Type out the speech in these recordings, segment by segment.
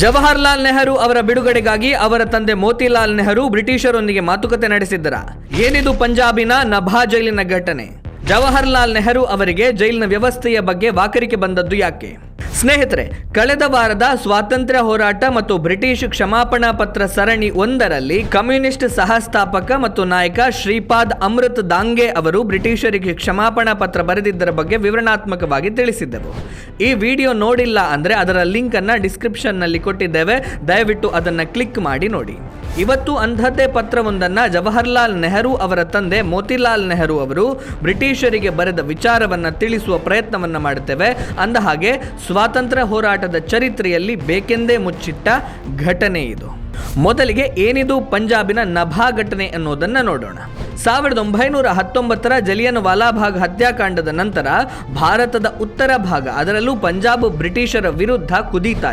ಜವಾಹರ್ಲಾಲ್ ನೆಹರು ಅವರ ಬಿಡುಗಡೆಗಾಗಿ ಅವರ ತಂದೆ ಮೋತಿಲಾಲ್ ನೆಹರು ಬ್ರಿಟಿಷರೊಂದಿಗೆ ಮಾತುಕತೆ ನಡೆಸಿದ್ದರ. ಏನಿದು ಪಂಜಾಬಿನ ನಭಾ ಜೈಲಿನ ಘಟನೆ? ಜವಾಹರ್ಲಾಲ್ ನೆಹರು ಅವರಿಗೆ ಜೈಲಿನ ವ್ಯವಸ್ಥೆಯ ಬಗ್ಗೆ ವಾಕರಿಕೆ ಬಂದದ್ದು ಯಾಕೆ? ಸ್ನೇಹಿತರೆ, ಕಳೆದ ವಾರದ ಸ್ವಾತಂತ್ರ್ಯ ಹೋರಾಟ ಮತ್ತು ಬ್ರಿಟಿಷ್ ಕ್ಷಮಾಪಣಾ ಪತ್ರ ಸರಣಿ ಒಂದರಲ್ಲಿ ಕಮ್ಯುನಿಸ್ಟ್ ಸಹಸ್ಥಾಪಕ ಮತ್ತು ನಾಯಕ ಶ್ರೀಪಾದ್ ಅಮೃತ್ ದಾಂಗೆ ಅವರು ಬ್ರಿಟಿಷರಿಗೆ ಕ್ಷಮಾಪಣಾ ಪತ್ರ ಬರೆದಿದ್ದರ ಬಗ್ಗೆ ವಿವರಣಾತ್ಮಕವಾಗಿ ತಿಳಿಸಿದ್ದೆವು. ಈ ವಿಡಿಯೋ ನೋಡಿಲ್ಲ ಅಂದರೆ ಅದರ ಲಿಂಕನ್ನು ಡಿಸ್ಕ್ರಿಪ್ಷನ್ನಲ್ಲಿ ಡಿಸ್ಕ್ರಿಪ್ಷನ್ನಲ್ಲಿ ಕೊಟ್ಟಿದ್ದೇವೆ. ದಯವಿಟ್ಟು ಅದನ್ನು ಕ್ಲಿಕ್ ಮಾಡಿ ನೋಡಿ. ಇವತ್ತು ಅಂಧತೆ ಪತ್ರವೊಂದನ್ನು ಜವಾಹರ್ಲಾಲ್ ನೆಹರು ಅವರ ತಂದೆ ಮೋತಿಲಾಲ್ ನೆಹರು ಅವರು ಬ್ರಿಟಿಷರಿಗೆ ಬರೆದ ವಿಚಾರವನ್ನು ತಿಳಿಸುವ ಪ್ರಯತ್ನವನ್ನು ಮಾಡುತ್ತೇವೆ. ಅಂದ ಹಾಗೆ ಸ್ವಾತಂತ್ರ್ಯ ಹೋರಾಟದ ಚರಿತ್ರೆಯಲ್ಲಿ ಬೇಕೆಂದೇ ಮುಚ್ಚಿಟ್ಟ ಘಟನೆ ಇದು. ಮೊದಲಿಗೆ ಏನಿದು ಪಂಜಾಬಿನ ನಭಾ ಘಟನೆ ಅನ್ನೋದನ್ನ ನೋಡೋಣ. ಸಾವಿರದ ಒಂಬೈನೂರ ಹತ್ತೊಂಬತ್ತರ ಜಲಿಯನ್ ವಾಲಾಬಾಗ್ ಹತ್ಯಾಕಾಂಡದ ನಂತರ ಭಾರತದ ಉತ್ತರ ಭಾಗ ಅದರಲ್ಲೂ ಪಂಜಾಬ್ ಬ್ರಿಟಿಷರ ವಿರುದ್ಧ ಕುದೀತಾ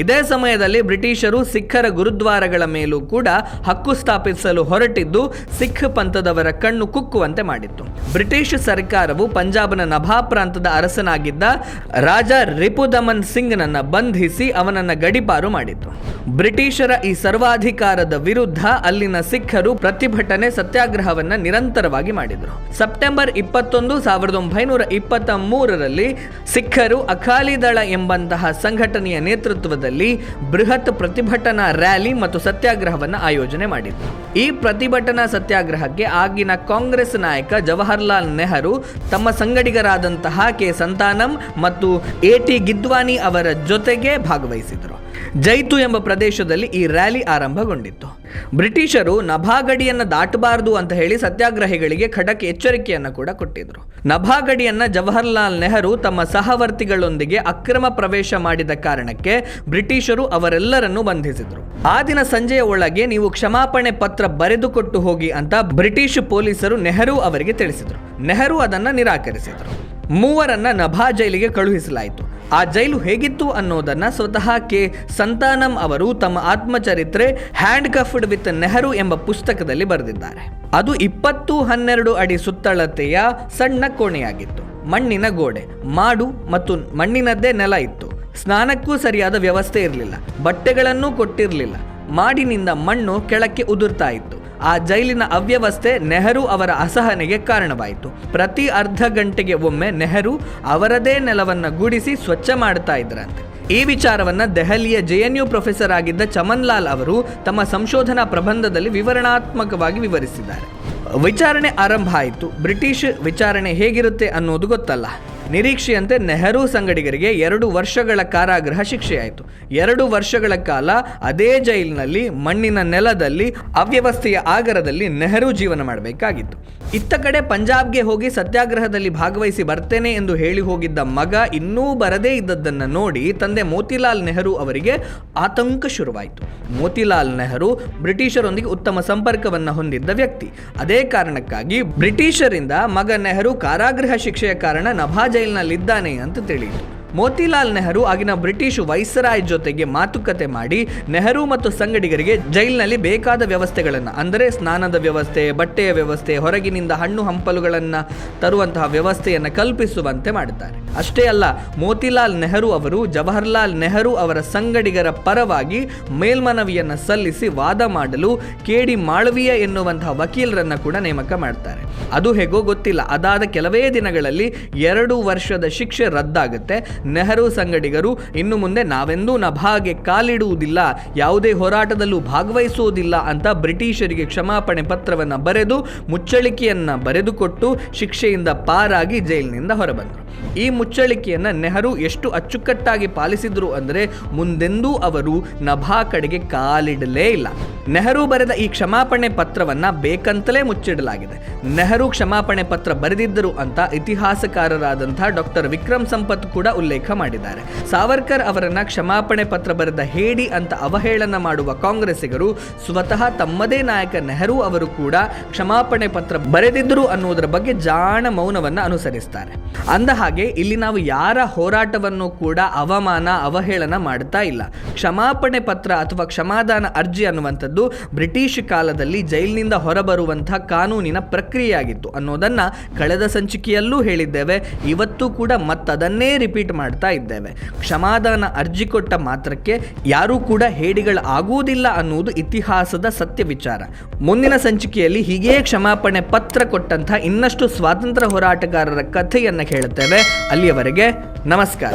ಇದೇ ಸಮಯದಲ್ಲಿ ಬ್ರಿಟಿಷರು ಸಿಖ್ಖರ ಗುರುದ್ವಾರಗಳ ಮೇಲೂ ಕೂಡ ಹಕ್ಕು ಸ್ಥಾಪಿಸಲು ಹೊರಟಿದ್ದು, ಸಿಖ್ ಪಂಥದವರ ಕಣ್ಣು ಕುಕ್ಕುವಂತೆ ಮಾಡಿತ್ತು. ಬ್ರಿಟಿಷ್ ಸರ್ಕಾರವು ಪಂಜಾಬ್ನ ನಭಾ ಪ್ರಾಂತದ ಅರಸನಾಗಿದ್ದ ರಾಜ ರಿಪುದಮನ್ ಸಿಂಗ್ನನ್ನ ಬಂಧಿಸಿ ಅವನನ್ನ ಗಡಿಪಾರು ಮಾಡಿತು ಬ್ರಿಟಿಷರ ಈ ಸರ್ವಾಧಿಕಾರದ ವಿರುದ್ಧ ಅಲ್ಲಿನ ಸಿಖ್ಖರು ಪ್ರತಿಭಟನೆ ಸತ್ಯಾಗ್ರಹವನ್ನ ನಿರಂತರವಾಗಿ ಮಾಡಿದರು. ಸೆಪ್ಟೆಂಬರ್ ಇಪ್ಪತ್ತೊಂದು, ಸಾವಿರದ ಒಂಬೈನೂರ ಇಪ್ಪತ್ತ ಮೂರರಲ್ಲಿ ಸಿಖ್ಖರು ಅಕಾಲಿ ದಳ ಎಂಬಂತಹ ಸಂಘಟನೆಯ ನೇತೃತ್ವದಲ್ಲಿ ಬೃಹತ್ ಪ್ರತಿಭಟನಾ ರ್ಯಾಲಿ ಮತ್ತು ಸತ್ಯಾಗ್ರಹವನ್ನು ಆಯೋಜನೆ ಮಾಡಿದ್ರು. ಈ ಪ್ರತಿಭಟನಾ ಸತ್ಯಾಗ್ರಹಕ್ಕೆ ಆಗಿನ ಕಾಂಗ್ರೆಸ್ ನಾಯಕ ಜವಾಹರ್ಲಾಲ್ ನೆಹರು, ತಮ್ಮ ಸಂಗಡಿಗರಾದಂತಹ ಕೆ. ಸಂತಾನಂ ಮತ್ತು ಎ. ಟಿ. ಗಿದ್ವಾನಿ ಅವರ ಜೊತೆಗೆ ಭಾಗವಹಿಸಿದರು. ಜೈತು ಎಂಬ ಪ್ರದೇಶದಲ್ಲಿ ಈ ರ್ಯಾಲಿ ಆರಂಭಗೊಂಡಿತ್ತು. ಬ್ರಿಟಿಷರು ನಭಾಗಡಿಯನ್ನ ದಾಟಬಾರದು ಅಂತ ಹೇಳಿ ಸತ್ಯಾಗ್ರಹಿಗಳಿಗೆ ಖಡಕ್ ಎಚ್ಚರಿಕೆಯನ್ನು ಕೂಡ ಕೊಟ್ಟಿದ್ರು. ನಭಾಗಡಿಯನ್ನ ಜವಾಹರ್ಲಾಲ್ ನೆಹರು ತಮ್ಮ ಸಹವರ್ತಿಗಳೊಂದಿಗೆ ಅಕ್ರಮ ಪ್ರವೇಶ ಮಾಡಿದ ಕಾರಣಕ್ಕೆ ಬ್ರಿಟಿಷರು ಅವರೆಲ್ಲರನ್ನು ಬಂಧಿಸಿದ್ರು. ಆ ದಿನ ಸಂಜೆಯ ಒಳಗೆ ನೀವು ಕ್ಷಮಾಪಣೆ ಪತ್ರ ಬರೆದುಕೊಟ್ಟು ಹೋಗಿ ಅಂತ ಬ್ರಿಟಿಷ್ ಪೊಲೀಸರು ನೆಹರು ಅವರಿಗೆ ತಿಳಿಸಿದರು. ನೆಹರು ಅದನ್ನ ನಿರಾಕರಿಸಿದರು. ಮೂವರನ್ನ ನಭಾ ಜೈಲಿಗೆ ಕಳುಹಿಸಲಾಯಿತು. ಆ ಜೈಲು ಹೇಗಿತ್ತು ಅನ್ನೋದನ್ನ ಸ್ವತಃ ಕೆ. ಸಂತಾನಂ ಅವರು ತಮ್ಮ ಆತ್ಮಚರಿತ್ರೆ ಹ್ಯಾಂಡ್ ಕಫ್ಡ್ ವಿತ್ ನೆಹರು ಎಂಬ ಪುಸ್ತಕದಲ್ಲಿ ಬರೆದಿದ್ದಾರೆ. ಅದು ಇಪ್ಪತ್ತು ಹನ್ನೆರಡು ಅಡಿ ಸುತ್ತಳತೆಯ ಸಣ್ಣ ಕೋಣೆಯಾಗಿತ್ತು. ಮಣ್ಣಿನ ಗೋಡೆ, ಮಾಡು ಮತ್ತು ಮಣ್ಣಿನದ್ದೇ ನೆಲ ಇತ್ತು. ಸ್ನಾನಕ್ಕೂ ಸರಿಯಾದ ವ್ಯವಸ್ಥೆ ಇರಲಿಲ್ಲ. ಬಟ್ಟೆಗಳನ್ನೂ ಕೊಟ್ಟಿರಲಿಲ್ಲ. ಮಾಡಿನಿಂದ ಮಣ್ಣು ಕೆಳಕ್ಕೆ ಉದುರ್ತಾ ಇತ್ತು. ಆ ಜೈಲಿನ ಅವ್ಯವಸ್ಥೆ ನೆಹರು ಅವರ ಅಸಹನೆಗೆ ಕಾರಣವಾಯಿತು. ಪ್ರತಿ ಅರ್ಧ ಗಂಟೆಗೆ ಒಮ್ಮೆ ನೆಹರು ಅವರದೇ ನೆಲವನ್ನ ಗುಡಿಸಿ ಸ್ವಚ್ಛ ಮಾಡ್ತಾ ಇದ್ರಂತೆ ಈ ವಿಚಾರವನ್ನು ದೆಹಲಿಯ ಜೆ ಎನ್ ಯು ಪ್ರೊಫೆಸರ್ ಆಗಿದ್ದ ಚಮನ್ ಲಾಲ್ ಅವರು ತಮ್ಮ ಸಂಶೋಧನಾ ಪ್ರಬಂಧದಲ್ಲಿ ವಿವರಣಾತ್ಮಕವಾಗಿ ವಿವರಿಸಿದ್ದಾರೆ. ವಿಚಾರಣೆ ಆರಂಭ ಆಯಿತು. ಬ್ರಿಟಿಷ್ ವಿಚಾರಣೆ ಹೇಗಿರುತ್ತೆ ಅನ್ನೋದು ಗೊತ್ತಲ್ಲ. ನಿರೀಕ್ಷೆಯಂತೆ ನೆಹರು ಸಂಗಡಿಗರಿಗೆ ಎರಡು ವರ್ಷಗಳ ಕಾರಾಗೃಹ ಶಿಕ್ಷೆಯಾಯಿತು. ಎರಡು ವರ್ಷಗಳ ಕಾಲ ಅದೇ ಜೈಲಿನಲ್ಲಿ ಮಣ್ಣಿನ ನೆಲದಲ್ಲಿ ಅವ್ಯವಸ್ಥೆಯ ಆಗರದಲ್ಲಿ ನೆಹರು ಜೀವನ ಮಾಡಬೇಕಾಗಿತ್ತು. ಇತ್ತ ಕಡೆ ಪಂಜಾಬ್ಗೆ ಹೋಗಿ ಸತ್ಯಾಗ್ರಹದಲ್ಲಿ ಭಾಗವಹಿಸಿ ಬರ್ತೇನೆ ಎಂದು ಹೇಳಿ ಹೋಗಿದ್ದ ಮಗ ಇನ್ನೂ ಬರದೇ ಇದ್ದದ್ದನ್ನು ನೋಡಿ ತಂದೆ ಮೋತಿಲಾಲ್ ನೆಹರು ಅವರಿಗೆ ಆತಂಕ ಶುರುವಾಯಿತು. ಮೋತಿಲಾಲ್ ನೆಹರು ಬ್ರಿಟಿಷರೊಂದಿಗೆ ಉತ್ತಮ ಸಂಪರ್ಕವನ್ನು ಹೊಂದಿದ್ದ ವ್ಯಕ್ತಿ. ಅದೇ ಕಾರಣಕ್ಕಾಗಿ ಬ್ರಿಟಿಷರಿಂದ ಮಗ ನೆಹರು ಕಾರಾಗೃಹ ಶಿಕ್ಷೆಯ ಕಾರಣ ನಭಾ ಜೈಲಿನಲ್ಲಿದ್ದಾನೆ ಅಂತ ತಿಳಿಯಿತು. ಮೋತಿಲಾಲ್ ನೆಹರು ಆಗಿನ ಬ್ರಿಟಿಷ್ ವೈಸರಾಯ್ ಜೊತೆಗೆ ಮಾತುಕತೆ ಮಾಡಿ ನೆಹರು ಮತ್ತು ಸಂಗಡಿಗರಿಗೆ ಜೈಲಿನಲ್ಲಿ ಬೇಕಾದ ವ್ಯವಸ್ಥೆಗಳನ್ನು, ಅಂದರೆ ಸ್ನಾನದ ವ್ಯವಸ್ಥೆ, ಬಟ್ಟೆಯ ವ್ಯವಸ್ಥೆ, ಹೊರಗಿನಿಂದ ಹಣ್ಣು ಹಂಪಲುಗಳನ್ನು ತರುವಂತಹ ವ್ಯವಸ್ಥೆಯನ್ನು ಕಲ್ಪಿಸುವಂತೆ ಮಾಡುತ್ತಾರೆ ಅಷ್ಟೇ ಅಲ್ಲ, ಮೋತಿಲಾಲ್ ನೆಹರು ಅವರು ಜವಾಹರ್ಲಾಲ್ ನೆಹರು ಅವರ ಸಂಗಡಿಗರ ಪರವಾಗಿ ಮೇಲ್ಮನವಿಯನ್ನು ಸಲ್ಲಿಸಿ ವಾದ ಮಾಡಲು ಕೆಡಿ ಮಾಳವೀಯ ಎನ್ನುವಂತಹ ವಕೀಲರನ್ನು ಕೂಡ ನೇಮಕ ಮಾಡ್ತಾರೆ. ಅದು ಹೇಗೋ ಗೊತ್ತಿಲ್ಲ. ಅದಾದ ಕೆಲವೇ ದಿನಗಳಲ್ಲಿ ಎರಡು ವರ್ಷದ ಶಿಕ್ಷೆ ರದ್ದಾಗುತ್ತೆ. ನೆಹರು ಸಂಗಡಿಗರು, ಇನ್ನು ಮುಂದೆ ನಾವೆಂದೂ ನಭಾಗೆ ಕಾಲಿಡುವುದಿಲ್ಲ, ಯಾವುದೇ ಹೋರಾಟದಲ್ಲೂ ಭಾಗವಹಿಸುವುದಿಲ್ಲ ಅಂತ ಬ್ರಿಟಿಷರಿಗೆ ಕ್ಷಮಾಪಣೆ ಪತ್ರವನ್ನು ಬರೆದು, ಮುಚ್ಚಳಿಕೆಯನ್ನ ಬರೆದುಕೊಟ್ಟು ಶಿಕ್ಷೆಯಿಂದ ಪಾರಾಗಿ ಜೈಲಿನಿಂದ ಹೊರಬಂದರು. ಈ ಮುಚ್ಚಳಿಕೆಯನ್ನ ನೆಹರು ಎಷ್ಟು ಅಚ್ಚುಕಟ್ಟಾಗಿ ಪಾಲಿಸಿದ್ರು ಅಂದರೆ, ಮುಂದೆಂದೂ ಅವರು ನಭಾ ಕಡೆಗೆ ಕಾಲಿಡಲೇ ಇಲ್ಲ. ನೆಹರು ಬರೆದ ಈ ಕ್ಷಮಾಪಣೆ ಪತ್ರವನ್ನ ಬೇಕಂತಲೇ ಮುಚ್ಚಿಡಲಾಗಿದೆ. ನೆಹರು ಕ್ಷಮಾಪಣೆ ಪತ್ರ ಬರೆದಿದ್ದರು ಅಂತ ಇತಿಹಾಸಕಾರರಾದಂಥ ಡಾಕ್ಟರ್ ವಿಕ್ರಮ್ ಸಂಪತ್ ಕೂಡ ಉಲ್ಲೇಖ ಮಾಡಿದ್ದಾರೆ. ಸಾವರ್ಕರ್ ಅವರನ್ನ ಕ್ಷಮಾಪಣೆ ಪತ್ರ ಬರೆದ ಹೇಡಿ ಅಂತ ಅವಹೇಳನ ಮಾಡುವ ಕಾಂಗ್ರೆಸ್ಸಿಗರು ಸ್ವತಃ ತಮ್ಮದೇ ನಾಯಕ ನೆಹರು ಅವರು ಕೂಡ ಕ್ಷಮಾಪಣೆ ಪತ್ರ ಬರೆದಿದ್ದರು ಅನ್ನುವುದರ ಬಗ್ಗೆ ಜಾಣ ಮೌನವನ್ನ ಅನುಸರಿಸ್ತಾರೆ. ಅಂದ ಹಾಗೆ ಇಲ್ಲಿ ನಾವು ಯಾರ ಹೋರಾಟವನ್ನು ಕೂಡ ಅವಮಾನ, ಅವಹೇಳನ ಮಾಡ್ತಾ ಇಲ್ಲ. ಕ್ಷಮಾಪಣೆ ಪತ್ರ ಅಥವಾ ಕ್ಷಮಾದಾನ ಅರ್ಜಿ ಅನ್ನುವಂಥದ್ದು ಬ್ರಿಟಿಷ್ ಕಾಲದಲ್ಲಿ ಜೈಲಿನಿಂದ ಹೊರಬರುವಂತಹ ಕಾನೂನಿನ ಪ್ರಕ್ರಿಯೆಯಾಗಿತ್ತು ಅನ್ನೋದನ್ನ ಕಳೆದ ಸಂಚಿಕೆಯಲ್ಲೂ ಹೇಳಿದ್ದೇವೆ. ಇವತ್ತು ಕೂಡ ಮತ್ತದನ್ನೇ ರಿಪೀಟ್ ಮಾಡ್ತಾ ಇದ್ದೇವೆ. ಕ್ಷಮಾದಾನ ಅರ್ಜಿ ಕೊಟ್ಟ ಮಾತ್ರಕ್ಕೆ ಯಾರೂ ಕೂಡ ಹೇಡಿಗಳು ಆಗುವುದಿಲ್ಲ ಅನ್ನುವುದು ಇತಿಹಾಸದ ಸತ್ಯ ವಿಚಾರ. ಮುಂದಿನ ಸಂಚಿಕೆಯಲ್ಲಿ ಹೀಗೇ ಕ್ಷಮಾಪಣೆ ಪತ್ರ ಕೊಟ್ಟಂತಹ ಇನ್ನಷ್ಟು ಸ್ವಾತಂತ್ರ್ಯ ಹೋರಾಟಗಾರರ ಕಥೆಯನ್ನು ಕೇಳುತ್ತೇವೆ. ಅಲ್ಲಿಯವರೆಗೆ ನಮಸ್ಕಾರ.